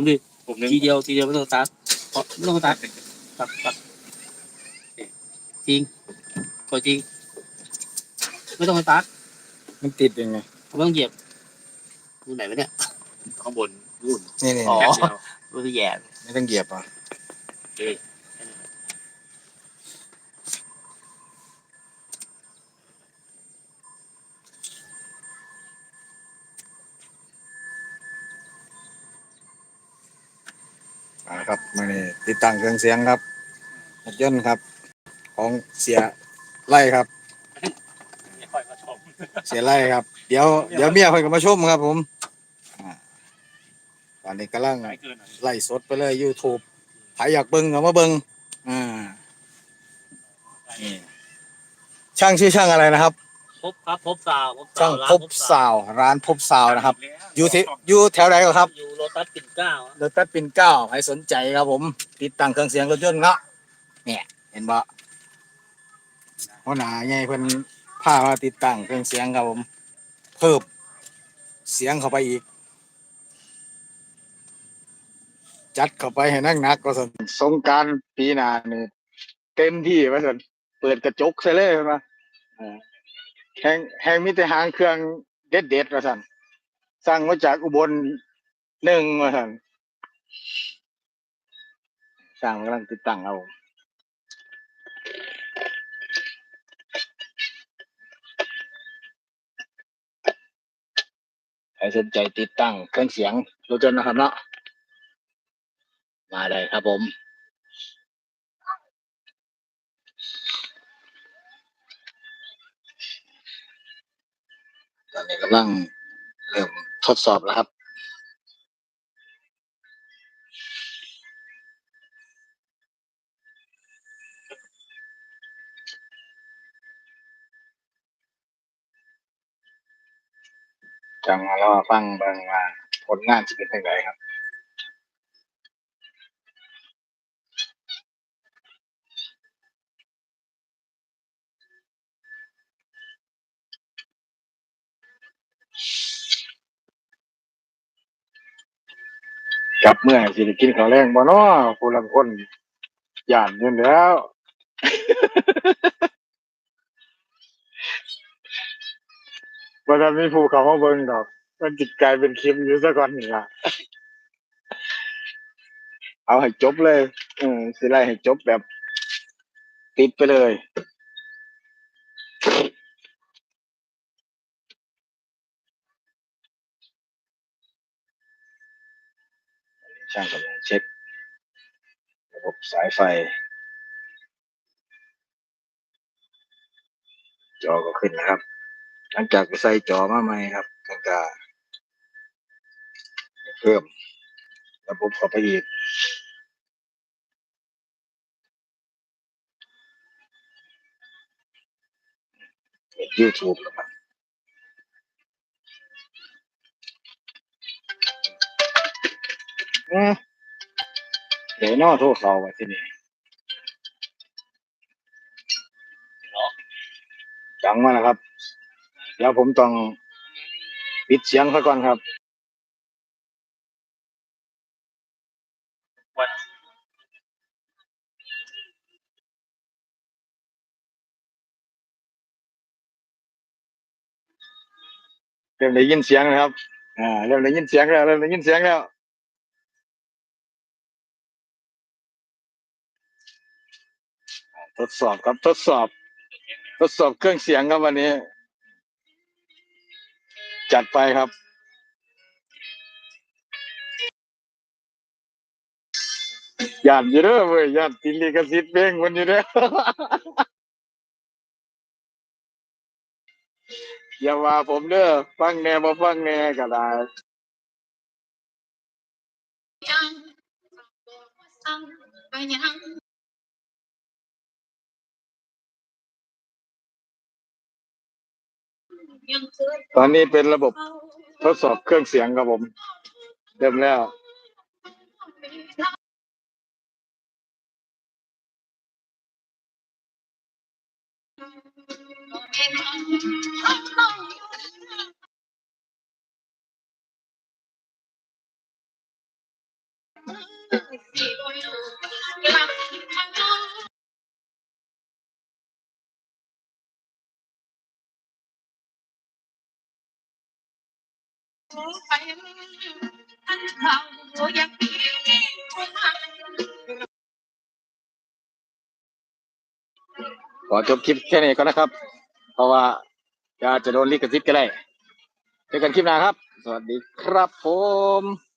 ผมดิผมนึงทีเดียวทีเดียวไม่ต้องสตาร์ทเพราะไม่ต้องสตาร์ทตัดตัดจริงกดจริง ไม่ต้องสตาร์ทมันติดยังไง ไม่ต้องเหยียบดูไหนวะเนี่ยข้างบนนู่นนี่นี่อ๋อแป๊บเดียวรู้สึกแย่ ไม่ต้องเหยียบอะอ่า ครับมานี่ติดตั้งเครื่องเสียงครับรถยนต์ครับ ของเสียไล่ครับ คอยมาชมเสียไล่ครับ เดี๋ยวเดี๋ยวเมียคอยก็มาชมครับผมอ่าตอนนี้กำลังสายเกินหน่อยไล่สดไปเลย YouTube ใครอยากเบิ่งก็มาเบิ่งอ่านี่ช่างชื่อช่างอะไรนะครับ พบครับพบสาวพบสาช่างวร้านพบสาวร้านพบสาวนะครับ อยู่ที่แล้วอยู่แถวไหนก็ครับอยู่โรตัสปิ่นเกล้าเดอะตัดปิ่นเกล้าใครสนใจครับผม ติดตั้งเครื่องเสียงรถยนต์เนาะเนี่ยเห็นบ่หัวหน้าใหญ่เพิ่นพามาติดตั้งเครื่องเสียงครับผม เพิ่มเสียงเข้าไปอีก จัดเข้าไปให้นักหนักก็สนสงกรารปีหน้านี่เต็มที่ว่าสนเปิดกระจกใส่เลยมา แหงแหงมีแต่หางเครื่องเด็ดเด็ดว่าสันสั่งมาจากอุบลหนึ่งว่าสันสั่งกำลังติดตั้งเอาใครสนใจติดตั้งเครื่องเสียงรถยนต์นะครับเนาะมาเลยครับผม อนนี้กำลังเริ่มทดสอบแล้วครับ จังมาแล้วมาฟังเบิ่งว่าผลงานจะเป็นยังไงครับ กลับเมื่อสิได้กินข้าวแรงบ่เนาะผู้ลังคนย่านอยู่แล้วบ่ทันมีผู้เข้ามาเบิ่งดอก มันจิตกลายเป็นคลิปอยู่ซะก่อนนี่ล่ะ เอาให้จบเลยเออสิไล่ให้จบแบบ ติดไปเลย ช่างกำลังเช็ค ระบบสายไฟ จอก็ขึ้นนะครับ หลังจากใส่จอมาใหม่ครับก็จะเพิ่มระบบเข้าไปอีกเปิด YouTube แล้วครับ เดี๋ยวนอโทรเขาไว้ที่นี่จังมาแล้วครับแล้วผมต้องปิดเสียงซะก่อนครับวันเริ่มได้ยินเสียงนะครับ อ่า เริ่มได้ยินเสียงแล้ว เริ่มได้ยินเสียงแล้ว ทดสอบครับทดสอบ ทดสอบเครื่องเสียงครับวันนี้ จัดไปครับยานอยู่เด้อเว้ยยานติลิขสิทธิ์เพลงมันอยู่เด้ออย่าว่าผมเด้อฟังแน่บ่ฟังแน่ก็ได้ยังสั่งไปยัง ตอนนี้เป็นระบบทดสอบเครื่องเสียงครับผม เริ่มแล้ว ไปท่านเขาอยากมีคนหาขอจบคลิปแค่นี้ก็นะครับ เพราะว่าจะจจะโดนลิขสิทธิ์ก็ได้เจอกันคลิปหน้าครับ สวัสดีครับผม